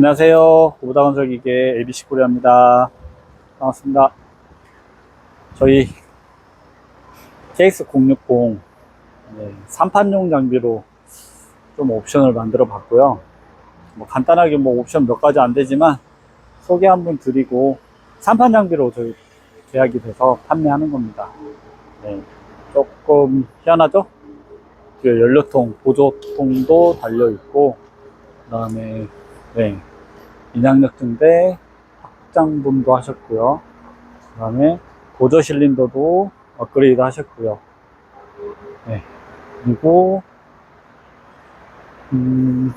안녕하세요. 고부다건설기계 ABC 코리아입니다. 반갑습니다. 저희 KX060 네, 3판용 장비로 좀 옵션을 만들어 봤고요. 뭐 간단하게 뭐 옵션 몇 가지 안 되지만 소개 한번 드리고 3판 장비로 저희 계약이 돼서 판매하는 겁니다. 네, 조금 희한하죠? 뒤에 연료통, 보조통도 달려있고, 그 다음에, 네, 인양력 등대 확장분도 하셨고요. 그 다음에 보조 실린더도 업그레이드 하셨고요. 네, 그리고, 음,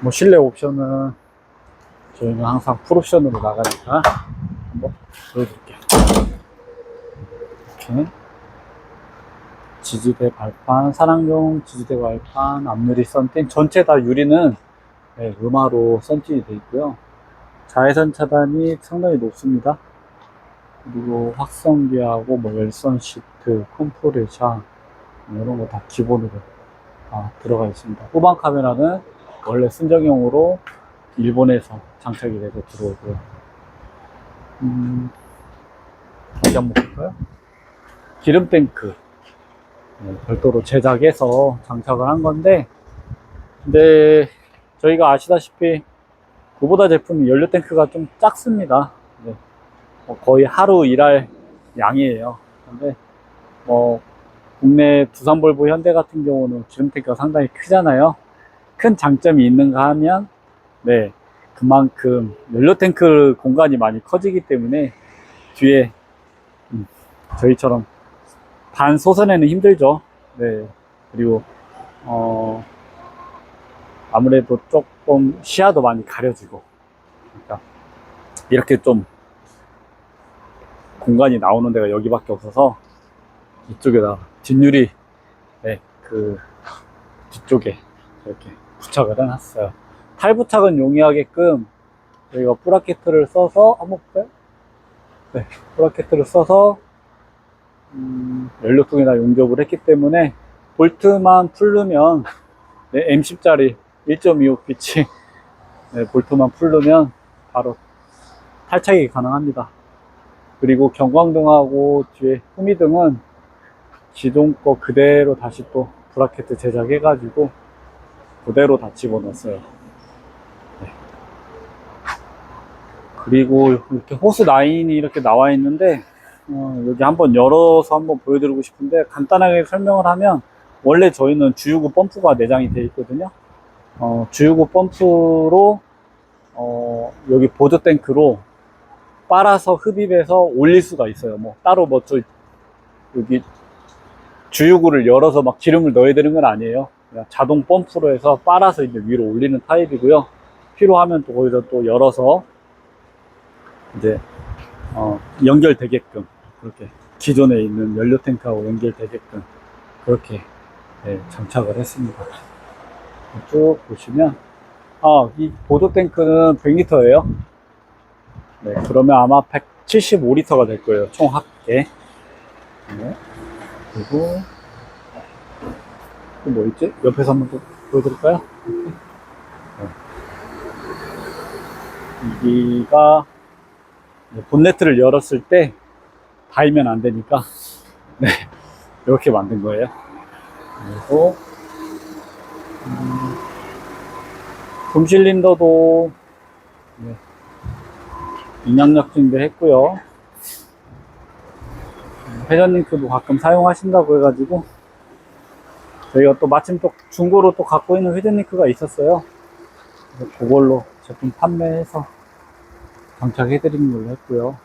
뭐 실내 옵션은 저희는 항상 풀옵션으로 나가니까 한번 보여드릴게요. 이렇게. 지지대 발판, 사랑용 지지대 발판, 앞유리 썬팅, 전체 다 유리는 네, 음화로 썬팅이 되어 있고요. 자외선 차단이 상당히 높습니다. 그리고 확성기하고 뭐 열선 시트, 컴프레셔 이런 거 다 기본으로 다 들어가 있습니다. 후방 카메라는 원래 순정형으로 일본에서 장착이 돼서 들어오고요. 음, 어디 한번 볼까요? 기름 탱크. 네, 별도로 제작해서 장착을 한 건데, 근데 저희가 아시다시피 그보다 제품이 연료 탱크가 좀 작습니다. 네, 뭐 거의 하루 일할 양이에요. 근데 뭐 국내 두산 볼보 현대 같은 경우는 기름 탱크가 상당히 크잖아요. 큰 장점이 있는가 하면 네 그만큼 연료 탱크 공간이 많이 커지기 때문에 뒤에 음, 저희처럼 반 솟아내는 힘들죠. 네. 그리고, 어, 아무래도 조금 시야도 많이 가려지고. 그러니까, 이렇게 좀 공간이 나오는 데가 여기밖에 없어서 이쪽에다 뒷유리, 네, 그, 뒤쪽에 이렇게 부착을 해놨어요. 탈부착은 용이하게끔 저희가 브라켓을 써서, 한번 볼까요? 네, 브라켓을 써서 음, 연료통에다 용접을 했기 때문에 볼트만 풀르면 네, M10짜리 1.25피치 네, 볼트만 풀르면 바로 탈착이 가능합니다. 그리고 경광등하고 뒤에 후미등은 기존 거 그대로 다시 또 브라켓 제작해 가지고 그대로 다 집어넣었어요. 네. 그리고 이렇게 호스 라인이 이렇게 나와 있는데 어, 여기 한번 열어서 한번 보여드리고 싶은데 간단하게 설명을 하면 원래 저희는 주유구 펌프가 내장이 되어 있거든요. 어, 주유구 펌프로 어, 여기 보조 탱크로 빨아서 흡입해서 올릴 수가 있어요. 뭐 따로 뭐 저 여기 주유구를 열어서 막 기름을 넣어야 되는 건 아니에요. 그냥 자동 펌프로 해서 빨아서 이제 위로 올리는 타입이고요. 필요하면 또 거기서 또 열어서 이제 어, 연결되게끔 그렇게 기존에 있는 연료 탱크하고 연결되게끔 그렇게 네, 장착을 했습니다. 쭉 보시면 아, 이 보조 탱크는 100리터예요. 네, 그러면 아마 175리터가 될 거예요. 총 합계. 네. 그리고 또 뭐 있지? 옆에서 한번 더 보여드릴까요? 네. 여기가 본네트를 열었을 때 닿으면 안 되니까 네 이렇게 만든 거예요 그리고 음, 붐실린더도 네, 인양력 증대했고요. 회전링크도 가끔 사용하신다고 해가지고 저희가 또 마침 또 중고로 또 갖고 있는 회전링크가 있었어요. 그걸로 제품 판매해서 장착해드리는 걸로 했고요.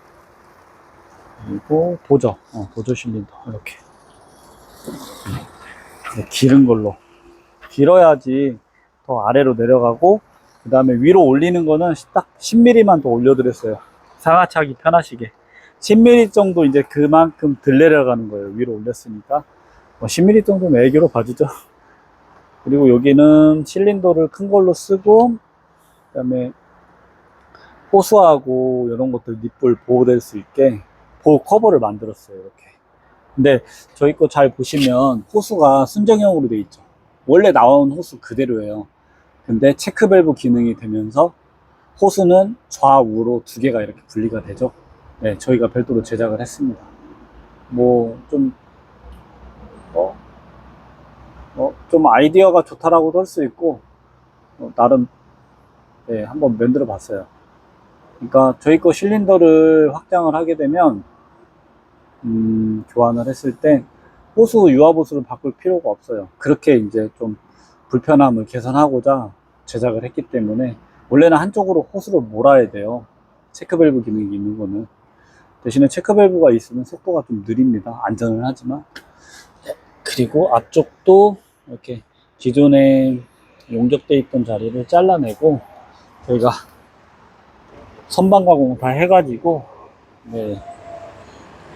그리고 보조, 어, 보조 실린더 이렇게. 네, 기른 걸로 길어야지 더 아래로 내려가고 그 다음에 위로 올리는 거는 딱 10mm만 더 올려드렸어요. 상하차기 편하시게 10mm 정도 이제 그만큼 들 내려가는 거예요. 위로 올렸으니까 뭐 10mm 정도면 애교로 봐주죠. 그리고 여기는 실린더를 큰 걸로 쓰고 그 다음에 호수하고 이런 것들 닛불 보호될 수 있게 보호 커버를 만들었어요 이렇게 근데 저희 거 잘 보시면 호수가 순정형으로 돼 있죠 원래 나온 호수 그대로예요 근데 체크밸브 기능이 되면서 호수는 좌우로 두 개가 이렇게 분리가 되죠. 네, 저희가 별도로 제작을 했습니다. 뭐, 좀, 어, 어, 좀 아이디어가 좋다라고도 할 수 있고, 어, 나름, 네, 한번 만들어 봤어요. 그러니까 저희 거 실린더를 확장을 하게 되면, 음, 교환을 했을 때, 호수 유압호수를 바꿀 필요가 없어요. 그렇게 이제 좀 불편함을 개선하고자 제작을 했기 때문에 원래는 한쪽으로 호수를 몰아야 돼요. 체크밸브 기능이 있는 거는. 대신에 체크밸브가 있으면 속도가 좀 느립니다. 안전은 하지만. 그리고 앞쪽도 이렇게 기존에 용접돼 있던 자리를 잘라내고 저희가 선반 가공 다 해가지고 네,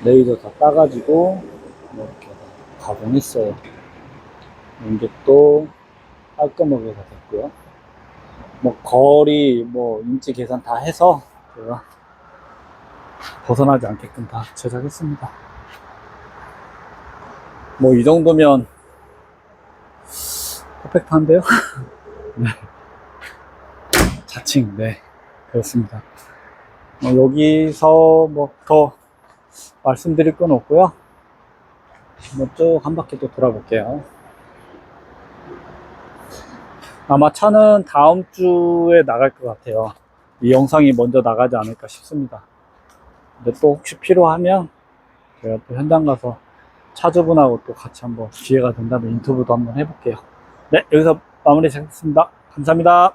레이저 다 따가지고 이렇게 가공했어요. 용접도 깔끔하게 다 됐고요. 뭐 거리 뭐 인치 계산 다 해서 제가 벗어나지 않게끔 다 제작했습니다. 뭐 이 정도면 퍼펙트한데요? 네. 자칭 네 그렇습니다. 뭐 여기서 뭐 더 말씀드릴 건 없고요. 한번 쭉 한 바퀴 또 돌아볼게요. 아마 차는 다음 주에 나갈 것 같아요. 이 영상이 먼저 나가지 않을까 싶습니다. 근데 또 혹시 필요하면 제가 또 현장 가서 차주분하고 또 같이 한번 기회가 된다면 인터뷰도 한번 해볼게요. 네, 여기서 마무리 하겠습니다. 감사합니다.